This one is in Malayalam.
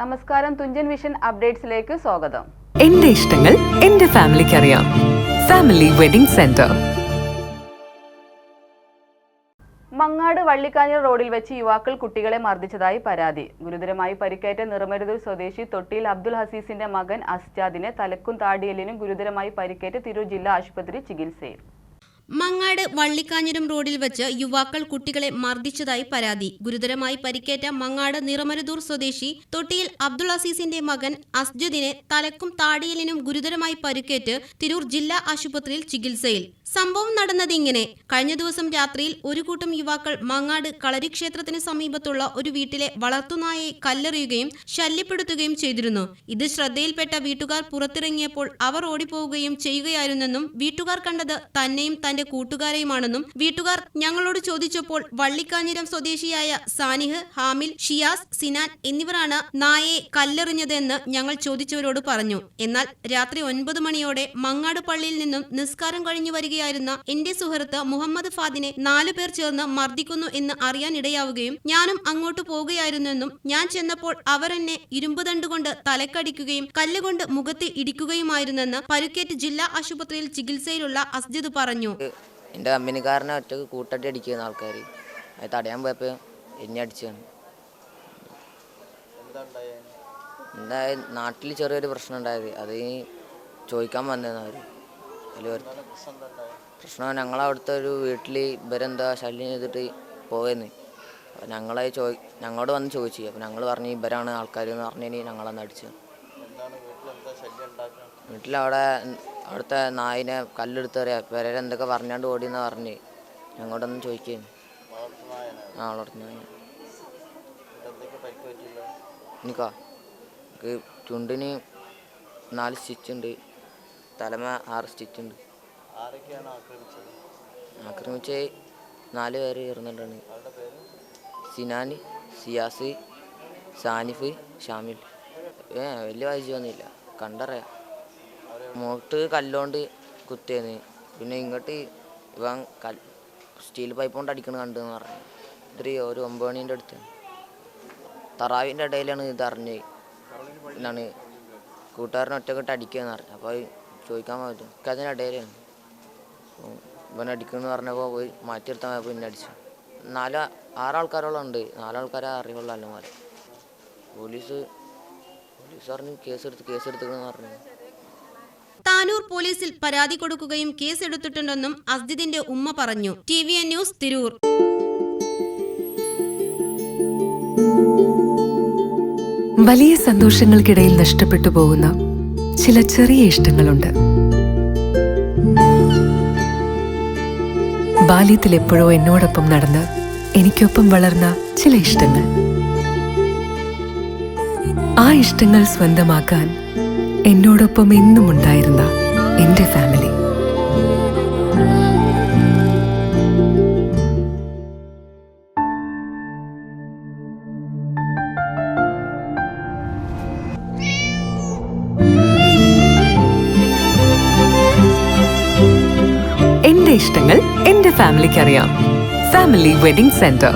നമസ്കാരം തുഞ്ചൻ വിഷൻ അപ്ഡേറ്റ്സിലേക്ക് സ്വാഗതം. എന്റെ ഇഷ്ടങ്ങൾ എന്റെ ഫാമിലിക്ക് അറിയാം. Family wedding centre Mangad Vallikkanjir റോഡിൽ വെച്ച് യുവാക്കൾ കുട്ടികളെ മർദ്ദിച്ചതായി പരാതി. ഗുരുതരമായി പരിക്കേറ്റ നിറമരുതൂർ സ്വദേശി തൊട്ടിയിൽ അബ്ദുൽ ഹസീസിന്റെ മകൻ അസ്ജാദിനെ തലക്കും താടിയലിനും ഗുരുതരമായി പരിക്കേറ്റ് തിരൂർ ജില്ലാ ആശുപത്രി ചികിത്സയിൽ. മങ്ങാട് വള്ളിക്കാഞ്ഞിരം റോഡിൽ വെച്ച് യുവാക്കൾ കുട്ടികളെ മർദ്ദിച്ചതായി പരാതി. ഗുരുതരമായി പരിക്കേറ്റ മങ്ങാട് നിറമരുതൂർ സ്വദേശി തൊട്ടിയിൽ അബ്ദുൾ അസീസിന്റെ മകൻ അസ്ജദിനെ തലക്കും താടിയലിനും ഗുരുതരമായി പരിക്കേറ്റ് തിരൂർ ജില്ലാ ആശുപത്രിയിൽ ചികിത്സയിൽ. സംഭവം നടന്നത് ഇങ്ങനെ. കഴിഞ്ഞ ദിവസം രാത്രിയിൽ ഒരു കൂട്ടം യുവാക്കൾ മങ്ങാട് കളരി ക്ഷേത്രത്തിന് സമീപത്തുള്ള ഒരു വീട്ടിലെ വളർത്തുനായെ കല്ലെറിയുകയും ശല്യപ്പെടുത്തുകയും ചെയ്തിരുന്നു. ഇത് ശ്രദ്ധയിൽപ്പെട്ട വീട്ടുകാർ പുറത്തിറങ്ങിയപ്പോൾ അവർ ഓടിപ്പോവുകയും ചെയ്യുകയായിരുന്നെന്നും വീട്ടുകാർ കണ്ടത് തന്നെയും തന്റെ കൂട്ടുകാരെയുമാണെന്നും വീട്ടുകാർ ഞങ്ങളോട് ചോദിച്ചപ്പോൾ വള്ളിക്കാഞ്ഞിരം സ്വദേശിയായ സാനിഹ് ഹാമിൽ ഷിയാസ് സിനാൻ എന്നിവരാണ് നായയെ കല്ലെറിഞ്ഞതെന്ന് ഞങ്ങൾ ചോദിച്ചവരോട് പറഞ്ഞു. എന്നാൽ രാത്രി ഒൻപത് മണിയോടെ മങ്ങാട് പള്ളിയിൽ നിന്നും നിസ്കാരം കഴിഞ്ഞു വരികയായിരുന്ന എന്റെ സുഹൃത്ത് മുഹമ്മദ് ഫാദിനെ നാലു പേർ ചേർന്ന് മർദ്ദിക്കുന്നു എന്ന് അറിയാനിടയാവുകയും ഞാനും അങ്ങോട്ട് പോകുകയായിരുന്നെന്നും ഞാൻ ചെന്നപ്പോൾ അവരെന്നെ ഇരുമ്പ് ദണ്ടുകൊണ്ട് തലക്കടിക്കുകയും കല്ലുകൊണ്ട് മുഖത്ത് ഇടിക്കുകയുമായിരുന്നെന്ന് പരുക്കേറ്റ് ജില്ലാ ആശുപത്രിയിൽ ചികിത്സയിലുള്ള അസ്ജിദ് പറഞ്ഞു. എന്റെ കമ്പനിക്കാരനെ ഒറ്റയ്ക്ക് കൂട്ടട്ടി അടിക്കുന്ന ആൾക്കാർ. അത് തടയാൻ പോയപ്പോൾ എന്നെ അടിച്ചാണ് എന്തായാലും നാട്ടിൽ ചെറിയൊരു പ്രശ്നം ഉണ്ടായത്. അത് ചോദിക്കാൻ വന്നതെന്ന് അവർ അതിൽ പ്രശ്നം ഞങ്ങളവിടുത്തെ ഒരു വീട്ടിൽ ഇവരെന്താ ശല്യം ചെയ്തിട്ട് പോയെന്ന്. അപ്പോൾ ഞങ്ങളെ ചോദി ഞങ്ങളോട് വന്ന് ചോദിച്ചു. അപ്പോൾ ഞങ്ങൾ പറഞ്ഞു ഇവരാണ് ആൾക്കാർ എന്ന് പറഞ്ഞു ഞങ്ങളന്ന് അടിച്ചു വീട്ടിലവിടെ അവിടുത്തെ നായിനെ കല്ലെടുത്തറിയാ പെരേര എന്തൊക്കെ പറഞ്ഞാണ്ട് ഓടിയെന്നാ പറഞ്ഞ്? ഞങ്ങളോടൊന്നും ചോദിക്കുന്നു ആ വളർത്തുന്ന നായ എനിക്കാ എനിക്ക് ചുണ്ടിന് നാല് സ്റ്റിച്ച് ഉണ്ട് തലമ ആറ് സ്റ്റിച്ച് ഉണ്ട് ആക്രമിച്ച് നാല് പേര് ഇറന്നിട്ടാണ് സിനാൻ സിയാസ് സാനിഫ് ഷാമിൽ. ഏ വലിയ വായിച്ചു വന്നില്ല. കണ്ടറിയാം. മുഖത്ത് കല്ലോണ്ട് കുത്തിയെന്ന് പിന്നെ ഇങ്ങോട്ട് ഇവൻ കൽ സ്റ്റീൽ പൈപ്പ് കൊണ്ട് അടിക്കണ കണ്ടെന്ന് പറഞ്ഞു. ഇത്തിരി ഒരു ഒമ്പത് മണീന്റെ അടുത്ത്. തറാവിന്റെ ഇടയിലാണ് ഇത് അറിഞ്ഞത് എന്നാണ് കൂട്ടുകാരൻ ഒറ്റക്കെട്ട് അടിക്കുകയെന്ന് പറഞ്ഞു. അപ്പോൾ ചോദിക്കാൻ പറ്റും അതിനിടയിലാണ് ഇവൻ അടിക്കുമെന്ന് പറഞ്ഞപ്പോൾ പോയി മാറ്റിയെടുത്താൽ മതി പിന്നെ അടിച്ചു. നാല് ആറാൾക്കാരോളം ഉണ്ട്. നാലാൾക്കാരെ അറിയുള്ളൂ അല്ലെങ്കിൽ പോലീസ് പോലീസ് പറഞ്ഞു കേസെടുത്ത് കേസെടുത്തിക്കണമെന്ന് പറഞ്ഞു. താനൂർ പോലീസിൽ പരാതി കൊടുക്കുകയും കേസെടുത്തിട്ടുണ്ടെന്നും അസ്ജിദിന്റെ ഉമ്മ പറഞ്ഞു. T news Tirur. വലിയ സന്തോഷങ്ങൾക്കിടയിൽ നഷ്ടപ്പെട്ടു പോകുന്ന ചില ചെറിയ ഇഷ്ടങ്ങളുണ്ട്. ബാല്യത്തിൽ എപ്പോഴോ എന്നോടൊപ്പം നടന്ന് എനിക്കൊപ്പം വളർന്ന ചില ഇഷ്ടങ്ങൾ. ആ ഇഷ്ടങ്ങൾ സ്വന്തമാക്കാൻ എന്നോടൊപ്പം എന്നും ഉണ്ടായിരുന്ന എന്റെ ഫാമിലി എന്റെ ഇഷ്ടങ്ങൾ എന്റെ ഫാമിലിക്ക് അറിയാം. Family wedding centre